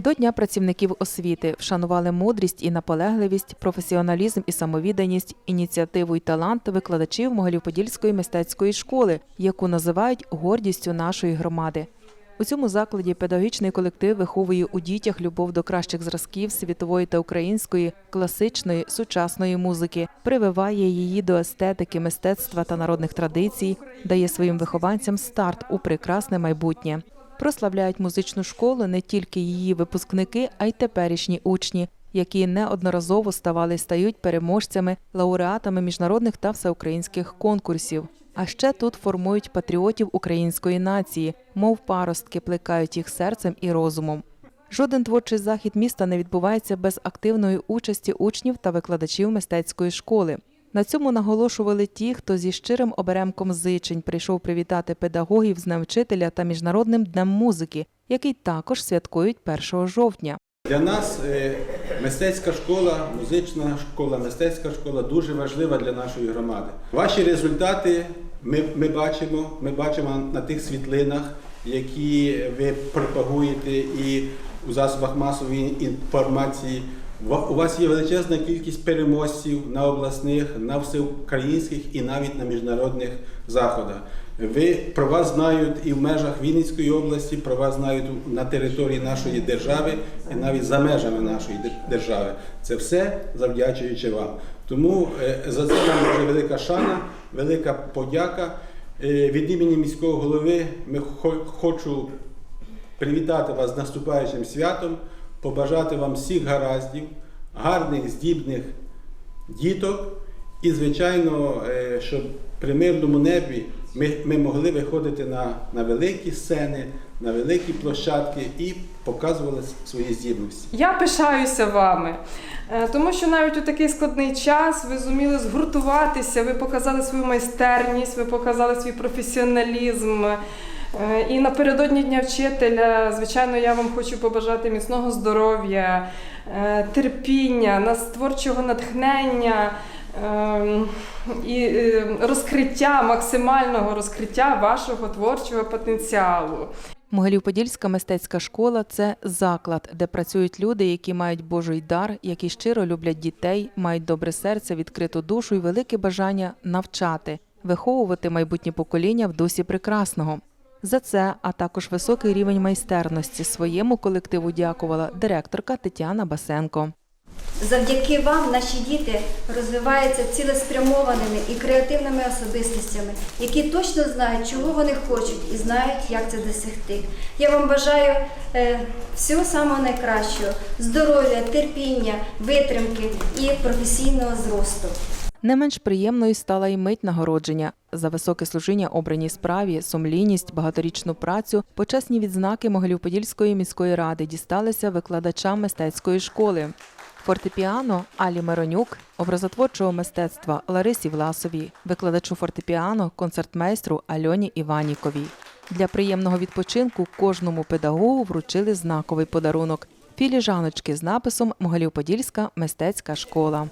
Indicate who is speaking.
Speaker 1: До Дня працівників освіти вшанували мудрість і наполегливість, професіоналізм і самовідданість, ініціативу і талант викладачів Могилів-Подільської мистецької школи, яку називають гордістю нашої громади. У цьому закладі педагогічний колектив виховує у дітях любов до кращих зразків світової та української, класичної, сучасної музики, прививає її до естетики, мистецтва та народних традицій, дає своїм вихованцям старт у прекрасне майбутнє. Прославляють музичну школу не тільки її випускники, а й теперішні учні, які неодноразово ставали і стають переможцями, лауреатами міжнародних та всеукраїнських конкурсів. А ще тут формують патріотів української нації, мов паростки плекають їх серцем і розумом. Жоден творчий захід міста не відбувається без активної участі учнів та викладачів мистецької школи. На цьому наголошували ті, хто зі щирим оберемком зичень прийшов привітати педагогів з Днем вчителя та міжнародним днем музики, який також святкують 1 жовтня.
Speaker 2: Для нас е, мистецька школа, музична школа, мистецька школа дуже важлива для нашої громади. Ваші результати ми, ми бачимо. Ми бачимо на тих світлинах, які ви пропагуєте і у засобах масової інформації. У вас є величезна кількість переможців на обласних, на всеукраїнських і навіть на міжнародних заходах. Ви про вас знають і в межах Вінницької області, про вас знають на території нашої держави і навіть за межами нашої держави. Це все завдячуючи вам. Тому е, за це нам дуже велика шана, велика подяка. Е, Від імені міського голови ми хочу привітати вас з наступаючим святом, побажати вам всіх гараздів, гарних, здібних діток і, звичайно, е, щоб при мирному небі ми, ми могли виходити на, на великі сцени, на великі площадки і показували свої здібності.
Speaker 3: Я пишаюся вами, е, тому що навіть у такий складний час ви зуміли згуртуватися, ви показали свою майстерність, ви показали свій професіоналізм. Е, І напередодні Дня вчителя, звичайно, я вам хочу побажати міцного здоров'я, е, терпіння, нас творчого натхнення е, і е, розкриття, максимального розкриття вашого творчого потенціалу.
Speaker 1: Могилів-Подільська мистецька школа це заклад, де працюють люди, які мають Божий дар, які щиро люблять дітей, мають добре серце, відкриту душу і велике бажання навчати, виховувати майбутнє покоління в дусі прекрасного. За це, а також високий рівень майстерності своєму колективу дякувала директорка Тетяна Басенко.
Speaker 4: Завдяки вам наші діти розвиваються цілеспрямованими і креативними особистостями, які точно знають, чого вони хочуть і знають, як це досягти. Я вам бажаю е, всього самого найкращого: здоров'я, терпіння, витримки і професійного зросту.
Speaker 1: Не менш приємною стала й мить нагородження за високе служіння обраній справі, сумлінність, багаторічну працю. Почесні відзнаки Могилів-Подільської міської ради дісталися викладачам мистецької школи. Фортепіано Алі Миронюк, образотворчого мистецтва Ларисі Власовій, викладачу фортепіано, концертмейстру Альоні Іваніковій. Для приємного відпочинку кожному педагогу вручили знаковий подарунок філіжаночки з написом Могилів-Подільська мистецька школа.